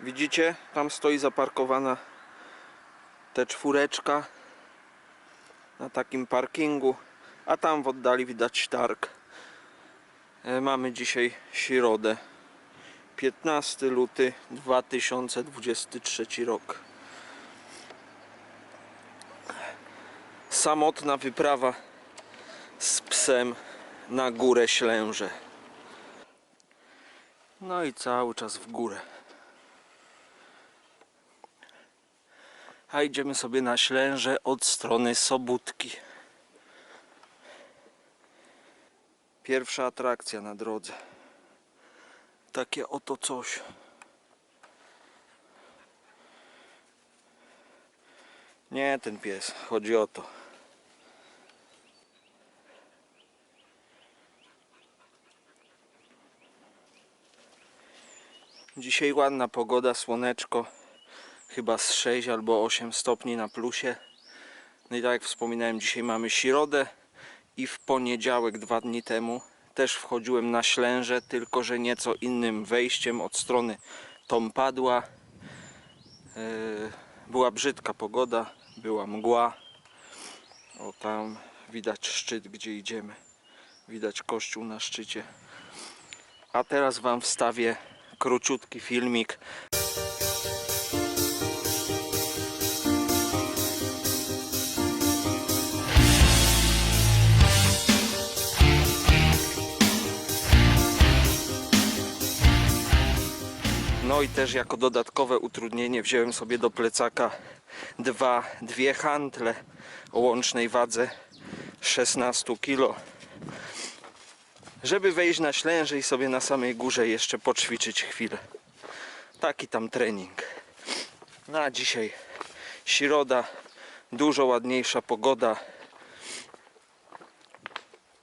Widzicie? Tam stoi zaparkowana te czwóreczka na takim parkingu, a tam w oddali widać targ. E, Mamy dzisiaj środę, 15 luty 2023 rok. Samotna wyprawa z psem na górę Ślęże. No i cały czas w górę. A idziemy sobie na Ślęże od strony Sobótki. Pierwsza atrakcja na drodze. Takie oto coś. Nie ten pies, chodzi o to. Dzisiaj ładna pogoda, słoneczko. Chyba z 6 albo 8 stopni na plusie. No i tak jak wspominałem, dzisiaj mamy środę i w poniedziałek, dwa dni temu, też wchodziłem na Ślęże, tylko że nieco innym wejściem od strony Tompadła. Yy, Była brzydka pogoda, była mgła. O tam widać szczyt, gdzie idziemy. Widać kościół na szczycie. A teraz Wam wstawię króciutki filmik No i też jako dodatkowe utrudnienie wziąłem sobie do plecaka dwa, dwie hantle o łącznej wadze 16 kg. Żeby wejść na ślęże i sobie na samej górze jeszcze poćwiczyć chwilę. Taki tam trening. Na dzisiaj środa, dużo ładniejsza pogoda.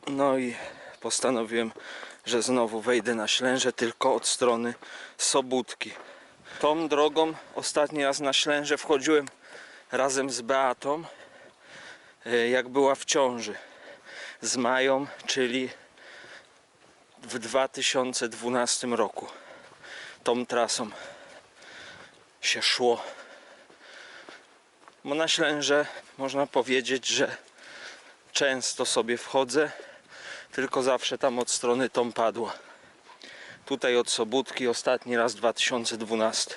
No i postanowiłem, że znowu wejdę na Ślęże tylko od strony Sobótki. Tą drogą ostatni raz na Ślęże wchodziłem razem z Beatą, e, jak była w ciąży z Mają, czyli w 2012 roku. Tą trasą się szło. Bo na Ślęże można powiedzieć, że często sobie wchodzę, tylko zawsze tam od strony Tom padła. Tutaj od Sobótki ostatni raz 2012.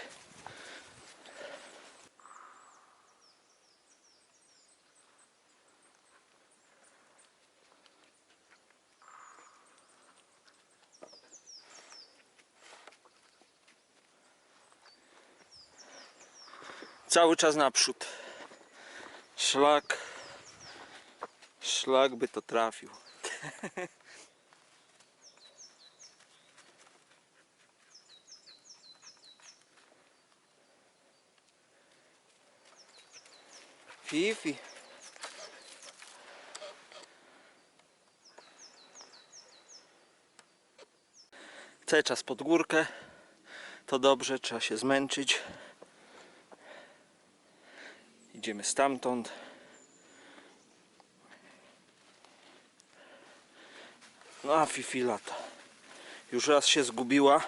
Cały czas naprzód. Szlak. Szlak by to trafił. Fifi. Cały czas pod górkę. To dobrze, trzeba się zmęczyć. Idziemy stamtąd. No a Fifi lata. Już raz się zgubiła.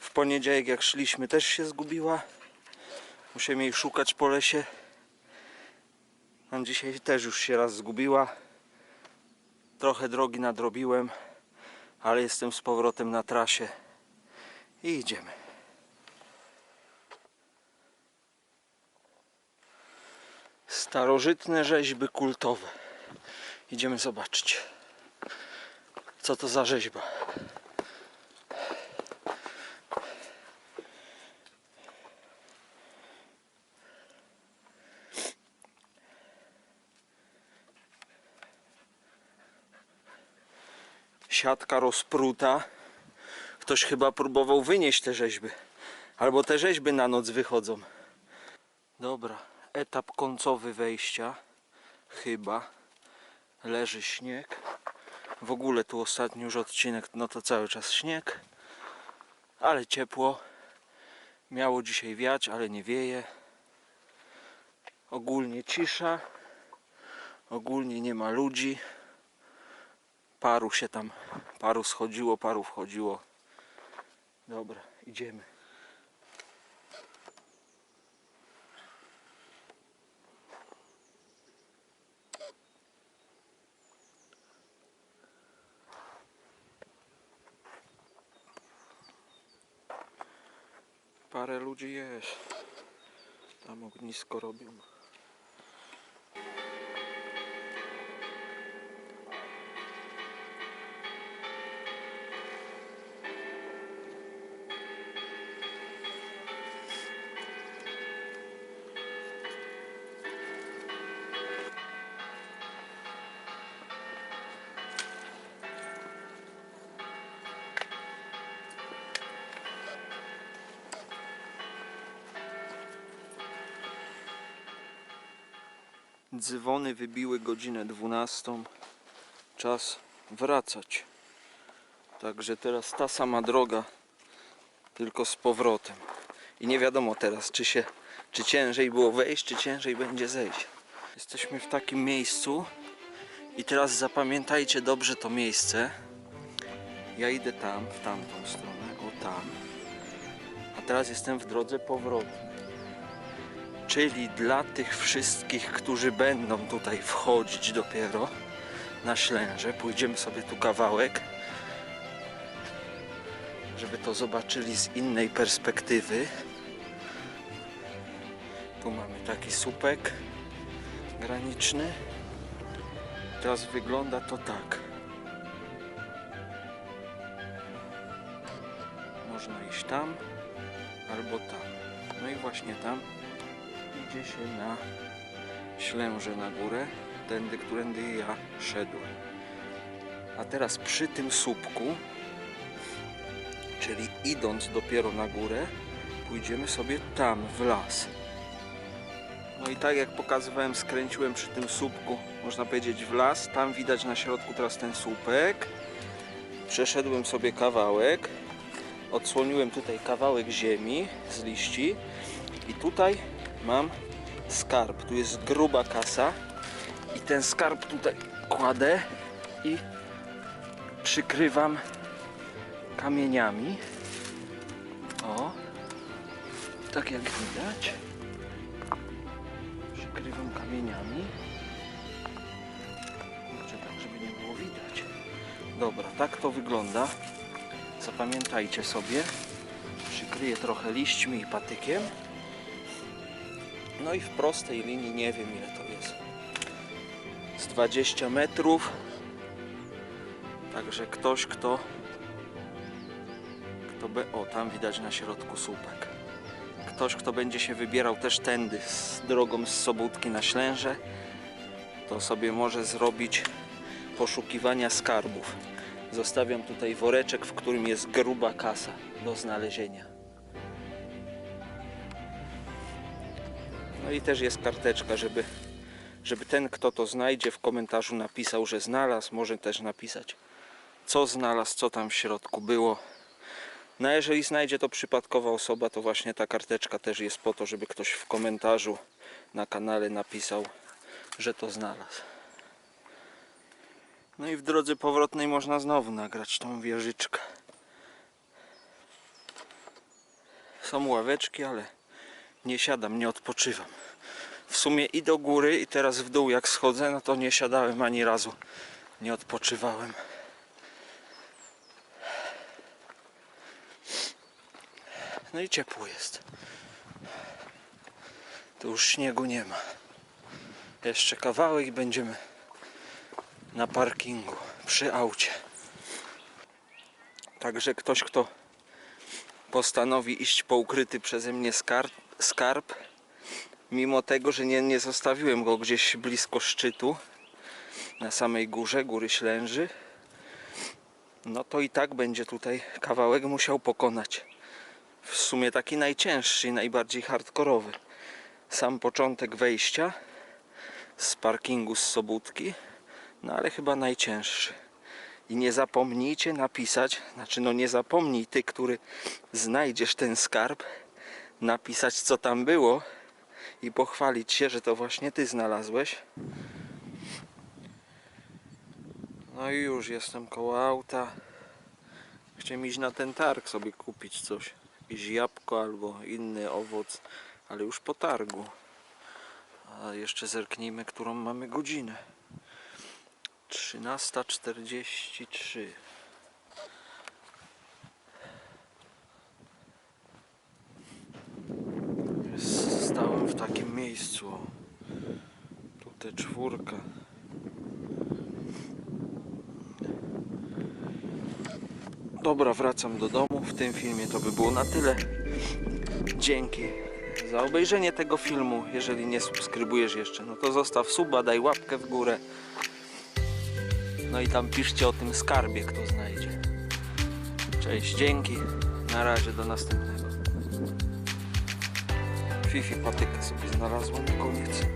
W poniedziałek jak szliśmy też się zgubiła. Musimy jej szukać po lesie. A dzisiaj też już się raz zgubiła. Trochę drogi nadrobiłem, ale jestem z powrotem na trasie i idziemy. Starożytne rzeźby kultowe. Idziemy zobaczyć, co to za rzeźba. siatka rozpruta. Ktoś chyba próbował wynieść te rzeźby. Albo te rzeźby na noc wychodzą. Dobra, etap końcowy wejścia. Chyba. Leży śnieg. W ogóle tu ostatni już odcinek, no to cały czas śnieg. Ale ciepło. Miało dzisiaj wiać, ale nie wieje. Ogólnie cisza. Ogólnie nie ma ludzi paru się tam, paru schodziło, paru wchodziło. Dobra, idziemy. Parę ludzi jest. Tam ognisko robią. Dzwony wybiły godzinę 12. Czas wracać. Także teraz ta sama droga, tylko z powrotem. I nie wiadomo teraz, czy się, czy ciężej było wejść, czy ciężej będzie zejść. Jesteśmy w takim miejscu i teraz zapamiętajcie dobrze to miejsce. Ja idę tam, w tamtą stronę, o tam. A teraz jestem w drodze powrotnej. Czyli dla tych wszystkich, którzy będą tutaj wchodzić dopiero na ślęże, pójdziemy sobie tu kawałek, żeby to zobaczyli z innej perspektywy. Tu mamy taki słupek graniczny. Teraz wygląda to tak. Można iść tam albo tam. No i właśnie tam idzie się na ślęże na górę, tędy, którędy ja szedłem. A teraz przy tym słupku, czyli idąc dopiero na górę, pójdziemy sobie tam w las. No i tak jak pokazywałem, skręciłem przy tym słupku, można powiedzieć w las. Tam widać na środku teraz ten słupek. Przeszedłem sobie kawałek. Odsłoniłem tutaj kawałek ziemi z liści. I tutaj mam skarb. Tu jest gruba kasa. I ten skarb tutaj kładę i przykrywam kamieniami. O, tak jak widać. Przykrywam kamieniami. Kurczę, tak, żeby nie było widać. Dobra, tak to wygląda. Zapamiętajcie sobie. Przykryję trochę liśćmi i patykiem. No i w prostej linii nie wiem ile to jest. Z 20 metrów. Także ktoś, kto. Kto by. O, tam widać na środku słupek. Ktoś, kto będzie się wybierał też tędy z drogą z Sobótki na Ślęże, to sobie może zrobić poszukiwania skarbów. Zostawiam tutaj woreczek, w którym jest gruba kasa do znalezienia. No i też jest karteczka, żeby, żeby ten, kto to znajdzie, w komentarzu napisał, że znalazł. Może też napisać, co znalazł, co tam w środku było. No a jeżeli znajdzie to przypadkowa osoba, to właśnie ta karteczka też jest po to, żeby ktoś w komentarzu na kanale napisał, że to znalazł. No i w drodze powrotnej można znowu nagrać tą wieżyczkę. Są ławeczki, ale nie siadam, nie odpoczywam. W sumie i do góry, i teraz w dół jak schodzę, no to nie siadałem ani razu. Nie odpoczywałem. No i ciepło jest. Tu już śniegu nie ma. Jeszcze kawałek i będziemy na parkingu przy aucie. Także ktoś, kto postanowi iść po ukryty przeze mnie skarb, skarb mimo tego, że nie, nie zostawiłem go gdzieś blisko szczytu, na samej górze, góry Ślęży, no to i tak będzie tutaj kawałek musiał pokonać. W sumie taki najcięższy najbardziej hardkorowy. Sam początek wejścia z parkingu z Sobótki, no ale chyba najcięższy. I nie zapomnijcie napisać, znaczy no nie zapomnij ty, który znajdziesz ten skarb, napisać co tam było i pochwalić się, że to właśnie ty znalazłeś. No i już jestem koło auta. Chciałem iść na ten targ sobie kupić coś. Jakieś jabłko albo inny owoc, ale już po targu. A jeszcze zerknijmy, którą mamy godzinę. 13.43 takim miejscu. o. Tu te czwórka. Dobra, wracam do domu. W tym filmie to by było na tyle. Dzięki za obejrzenie tego filmu. Jeżeli nie subskrybujesz jeszcze, no to zostaw suba, daj łapkę w górę. No i tam piszcie o tym skarbie, kto znajdzie. Cześć, dzięki. Na razie, do następnego. Fifi patykę sobie znalazła na koniec.